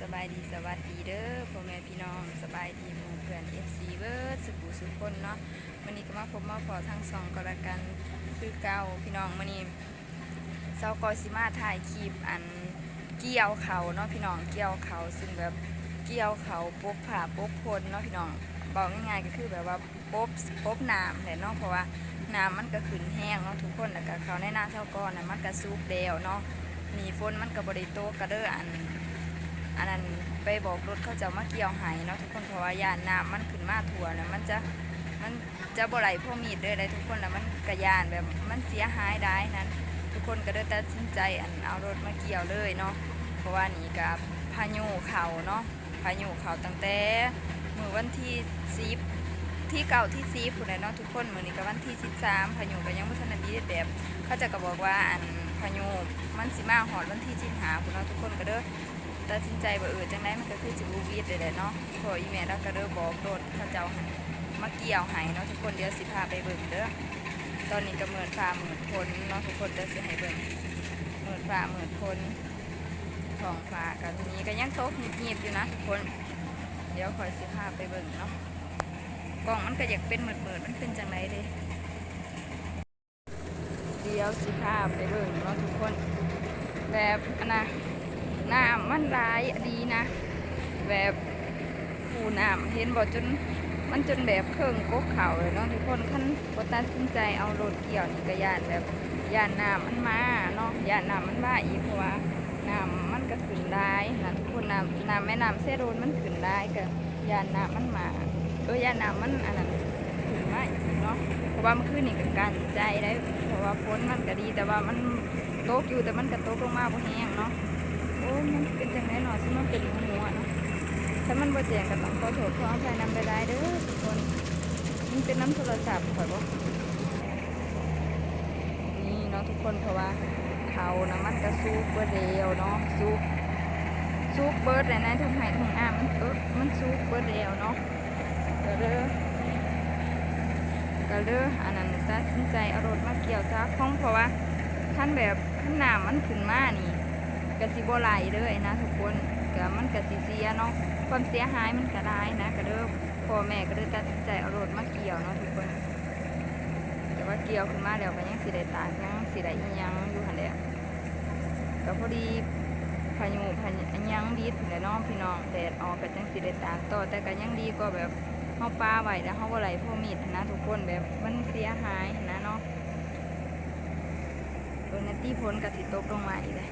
สบายดีสวัสดีเด้อพ่อแม่พี่น้องสบายดีหมู่เพื่อน FC เบิร์ดสุขุสุขคนเนาะวันนี้ก็มาพบมาพอทั้งสองก็แล้วกันคือเก่าพี่น้องวันนี้เซากอยสิมาถ่ายคลิปอันเกี่ยวเขาเนาะพี่น้องเกี่ยวเขาซึ่งแบบเกี่ยวเขาปบผ่าปบพลเนาะพี่น้องบอกง่ายๆก็คือแบบว่าปบปบน้ำแหละเนาะเพราะว่าน้ำมันก็ขึ้นแห้งเนาะทุกคนแล้วก็เขาในหน้าเท่าก้อนน่ะมันก็ซุกเดวเนาะมีฝนมันก็บริโตกกระเด้ออัน อันนั้นไปบอกรถเขาจะมาเกี่ยวไหเนาะทุกคนเพราะว่ายานน้ำมันขึ้นมาถั่วนะมันจะมันจะบ่ไหลพ่อมีดเลยเลยทุกคนแล้วมันกระยานแบบมันเสียหายได้นั้น ทุกคนก็เลยตัดสินใจอันเอารถมาเกี่ยวเลยเนาะเพราะว่านี่กับพายุเขาเนาะพายุเขาตั้งแต่มือวันที่สิบที่เก่าที่ซีผู้ใดเนาะทุกคนมือนี้ก็วันที่สิบสามพายุก็ยังไม่ทันได้ดีแบบเขาจะก็บอกว่าอันพายุมันสิมาหอดวันที่สิบหาผู้เนาะทุกคนก็เด้อ ตัดสินใจว่าเออจังไดมันก็คือสิบูวีดเลยแหละเนาะพออีแม่เราก็เด้อบอกโดดเขาเจ้าให้มาเกี่ยวให้เนาะทุกคนเดี๋ยวสิพาไปเบิ่งเด้อตอนนี้ก็เหมือนฟ้าเหมือนคนเนาะทุกคนเดี๋ยวสิให้เบิ่งเหมือนฟ้าเหมือนคนท้องฟ้ากันนี้ก็ยังโตกเงียบอยู่นะทุกคน เดี๋ยวคอยสิพาไปเบิ่งเนาะกล้องมันก็อยากเป็นเหมือนๆมันเป็นจังไรเด้เดี๋ยวสิพาไปเบิ่งเนาะทุกคนแบบอันนะ น้ำมันร้ายดีนะ แบบผูน้ำเห็นบ่จนมันจนแบบเครื่องกกเข่าเลยเนาะทุกคนขั้นบ่ตัดสินใจเอารถเกี่ยวนี่ก็ย่านแบบยานน้ำมันมาเนาะยานน้ำมันมาอีกเพราะว่าน้ำมันก็ขึ้นได้นะทุกคนน้ำน้ำแม่น้ำเซโรนมันขึ้นได้ก็ยานน้ำมันมาเออย่านน้ำมันอันนั้นขึ้นมาอีกเนาะเพราะว่ามันขึ้นนี่ก็กันใจได้เพราะว่าฝนมันก็ดีแต่ว่ามันตกอยู่แต่มันก็ตกลงมาบ่แห้งเนาะ มันเป็นจังไดหน่อยซึ่งมันเป็นหัวเนาะถ้ามันบ่แจ้งก็ต้องขอโทษขออภัยนำไปได้เด้อทุกคนมันเป็นน้ำโทรศัพท์ข่อยบ่นี่เนาะทุกคนเพราะว่าเขานะมันก็ซูปเบอร์เดียวเนาะซูซูเบิร์ดเลยนะทั้งไห้ทั้งอ้ามันเออมันซูปเบิร์ดเดียวเนาะก็เด้อก็เด้ออันนั้นตัดสินใจเอารถมาเกี่ยวจ้าข้องเพราะว่าท่านแบบท่านน้ำมันขึ้นมานี่ กสิบ่ไหลเลยนะทุกคนก็มันกสิเสียเนาะความเสียหายมันก็ได้นะก็เด้อพ่อแม่ก็เลยตัดสินใจเอารถมาเกี่ยวเนาะทุกคนแต่ว่าเกี่ยวขึ้นมาแล้วก็ยังสิได้ตากยังสิได้ยังอยู่หันแหละก็พอดีพายุพายุอันยังดีดแหละเนาะพี่น้องแดดออกก็จังสิได้ตากต่อแต่ก็ยังดีกว่าแบบเฮาปาไหวแล้วเฮาบ่ไหลพ่อมีดนะทุกคนแบบมันเสียหายนะเนาะเออนาทีพ้นก็สิตกลงมาอีกเลย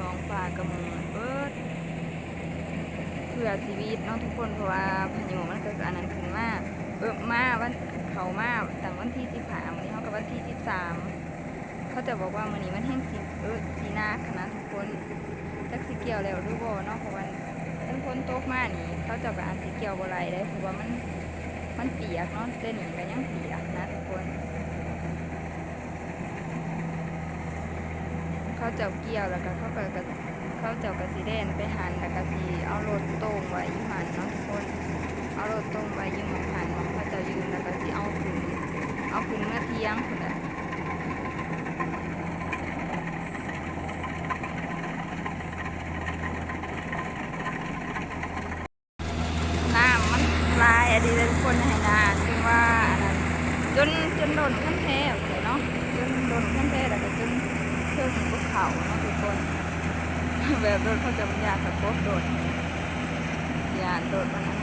ท้องฟ้ากระมือเบิดเพื่อชีวิตเนาะทุกคนเพราะว่าพายุมันก็อันนั้นขึ้นมาเออมากวันเขามาตั้งวันที่สิบห้าวันนี้เขากับวันที่สิบสามเขาจะบอกว่าวันนี้มันแห้งสิเออสีนาคณะทุกคนจักสีเกี่ยวแล้วรือบ่เนาะเพราะว่าเป็นคนโตกมากนี่เขาเจะกับอันสีเกี่ยวบ่ไรได้เพราะว่ามันมันเปียกเนาะเต้นนี่ก็ยังเปียกนะทุกคน ขาเจ้าเกี่ยวแล้วก็เขาก็ก็เขาเจ้ากระสีแดนไปหันแล้วก็สีเอารถตรงไว้ยี่หันเนาะทุกคนเอารถตรงไว้ยี่หมองหันหมองเขาเจ้ายืนแล้วก็สีเอาขึ้นเอาขึ้นเมื่อเที่ยงคนละน้ำมันลายอดีเลยทุกคนให้นาคือว่าจนจนโดนขั้นแท้เลยเนาะจนโดนขั้นแท้แล้วก็ จนเครื่องภูเขาเนาะทุกคนแบบรถเขาจะมันยากกับพวกโดดยานโดดมันนะ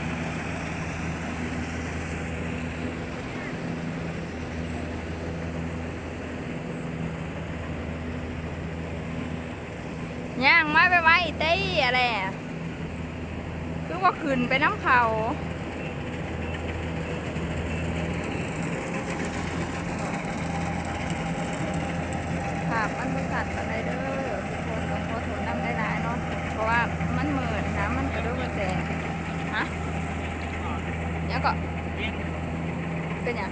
ย่างไมาไปไว้ต้อะไรคือว่าขึ้นไปน้ำเขาาพมันบริษัทอะไรเด้อทุกคนต้องขอโทษนำได้หลายๆเนาะเพราะว่ามันเหมือนนะมันกระดูกกระแตฮะเนี่ยก็เป็นหยัง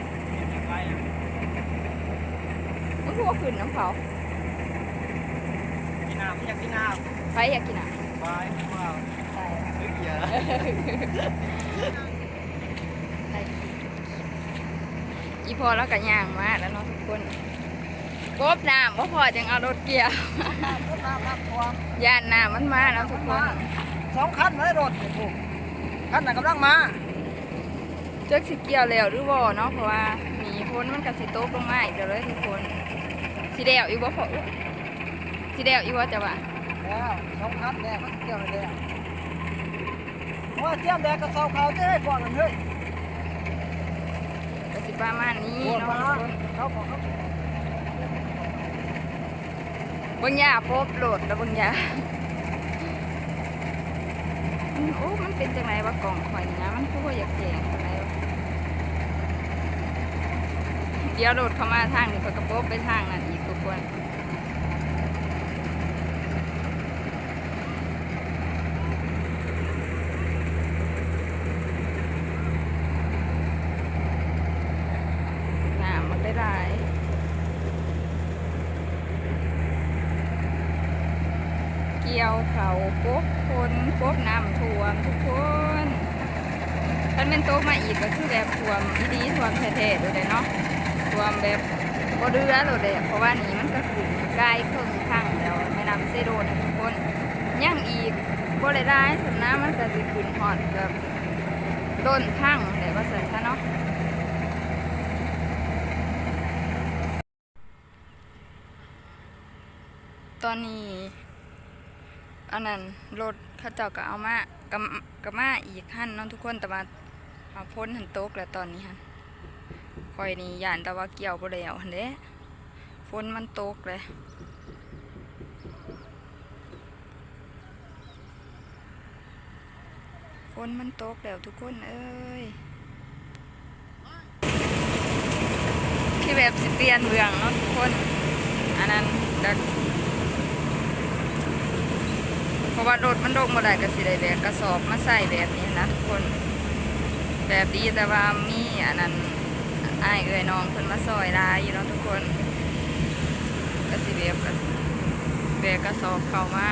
มันคือว่าขึ้นน้ำเขากินน้ำอยากกินน้ใครอยากกินอะำไปว้าวใช่เฮ้ยอย่าอีพอแล้วก็ย่างมาแล้วเนาะทุกคน กบน้ำเพราะพอจังเอารถเกี่ยวน้ำก็น้ำน้ำความย่านน้ำมันมาแล้วทุกคนนสองคันเลยรถโอ้โหคันไหนกำลังมาเจ๊กสิเกี่ยวแล้วหรือบ่เนาะเพราะว่าหนีพ้นมันกับสิโต๊ะลงมาอีกเดี๋ยวเลยทุกคนสิเดวอีกบ่พอสิเดวอีกว่าจะว่าแล้วสองคันแดงมันเกี่ยวเลยแล้วว่าเจียมแดงกับเสาเขาจะให้ก่อนกันเฮ้ยก็สิประมาณนี้ปวดเนาะมาทุกคนเขาบอกเขาเบิ่งยาพบโหลดแล้วเบิ่งยาอืมโอ้มันเป็นจังไรวะกล่องข่อยนี่นะมันคือว่าอยากแจงอะไรวะเดี๋ยวโหลดเข้ามาทางนี้ข่อยกระโปบไปทางนั้นอีกทุกคนำมันได้หลาย เกี่ยวเขาปบคนปบน้ำท่วมทุกคนถ้าเป็นโตมาอีกก็คือแบบท่วมดีท่วมแท้ๆเลยเนาะท่วมแบบบ่เรือเลยเพราะว่านี่มันก็ขึ้นใกล้ครึ่งข้างแล้วแม่น้ำเซโดนทุกคนยังอีกบ่ได้ร้ายสุดนะมันก็สิขึ้นหอดแบบต้นข้างเลยว่าสันซะเนาะตอนนี้ อันนั้นรถเขาเจ้าก็เอามากับกับมาอีกขั้นน้องทุกคนแต่ว่าเอาพ้นหันโต๊กแล้วตอนนี้ฮะคอยนี่ย่านแต่ว่าเกี่ยวบ่แล้วหันเด้ฝนมันตกเลยฝนมันตกแล้วทุกคนเอ้ยที่แบบสิเปลี่ยนเมืองเนาะทุกคน อันนั้นเดี๋ยว เพราะว่ารถมันโดกมาได้ก็สิได้แบกกระสอบมาใส่แบบนี้นะทุกคนแบบดีแต่ว่ามีอันนั้นอ้ายเอ้ยน้องคนมาซอยลายอยู่เนาะทุกคนก็สิแบบกระแบกกระสอบเข้ามา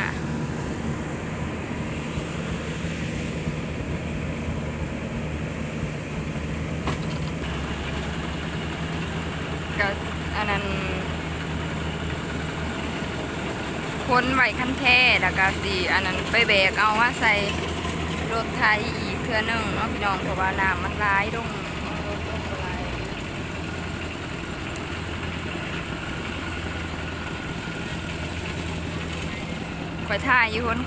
ก็อันนั้น ค้นไหวขั้นแท่แล้วก็สีอันนั้นไปแบกเอาว่าใส่รถไทยอีกเทื่อหนึงเนาะพี่น้องเพราะว่าน้ำมันร้ายลงรถลงบ่หลายข่อยท่ายอยู่หน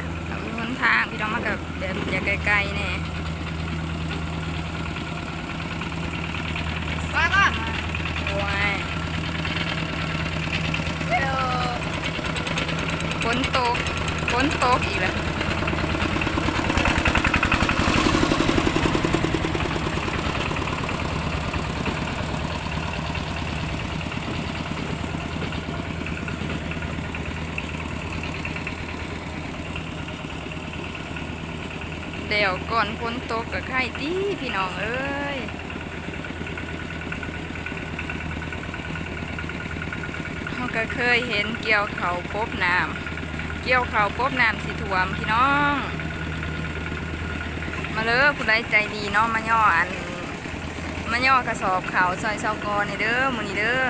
อยู่หนทางพี่น้องมากับแบบอย่าไกลๆเนี่ยปก่อน โอ้ยฝ นตกฝนตกอีกแล้วเดี๋ยวก่อนฝนตกกับไข่ตีพี่น้องเอ้ยเราก็เคยเห็นเกี่ยวเขาพบน้ำ เกี่ยวเขาพบน้ำสิถ่วมพี่น้อง มาเลยผู้ใดใจดีเนาะมาย่ออัน มาย่อกระสอบเขาซอยเซากอนี่เด้อมือนี่เด้อ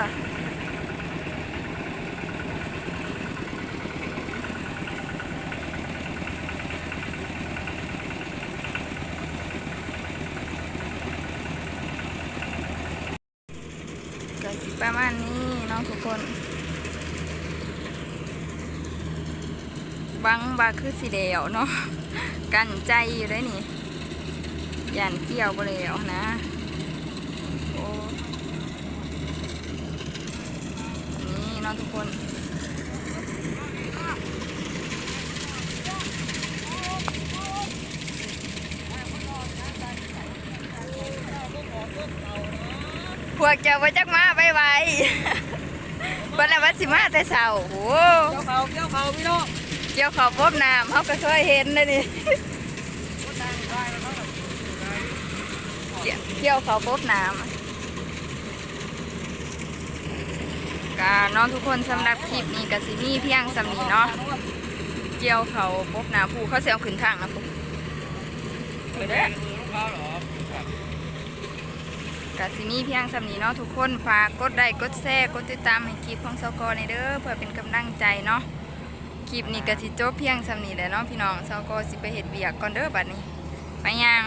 ก็สิประมาณนี้เนาะทุกคน บังบาคือสีเดียวเนาะกันใจอยู่ได้นี่ยันเกี่ยวบ่แล้วนะโอ้อันนี้เนาะทุกคนพวกเจ้าว่าจักมาไปไวๆวันละวันสิมาแต่เช้าโอ้โหเกี่ยวเขาเกี่ยวเขาพี่น้อง เกี่ยวเขาวพบน้ำเขาก็เคยเห็นเลยนี่คนดังได้แล้วเขาเกี่ยวเกี่ยวเขาวพบน้ำกาเนาะทุกคนสำหรับคลิปนี้ก็สิมีเพียงสำนีเนาะเกี่ยวเขาวพบน้ำผู้เขาเสียขึ้นทางนะผู้ไปเด้อเขาเหรอกสิมีเพียงสำนีเนาะทุกคนฝากกดไลค์กดแชร์กดติดตามให้คลิปของสกอในเด้อเพื่อเป็นกำลังใจเนาะ คลิปนี้ก็สิจบเพียงสำนีแหละเนาะพี่น้องเซาก็สิไปเห็ดเบียกก่อนเด้อบัดนี้ ไปยัง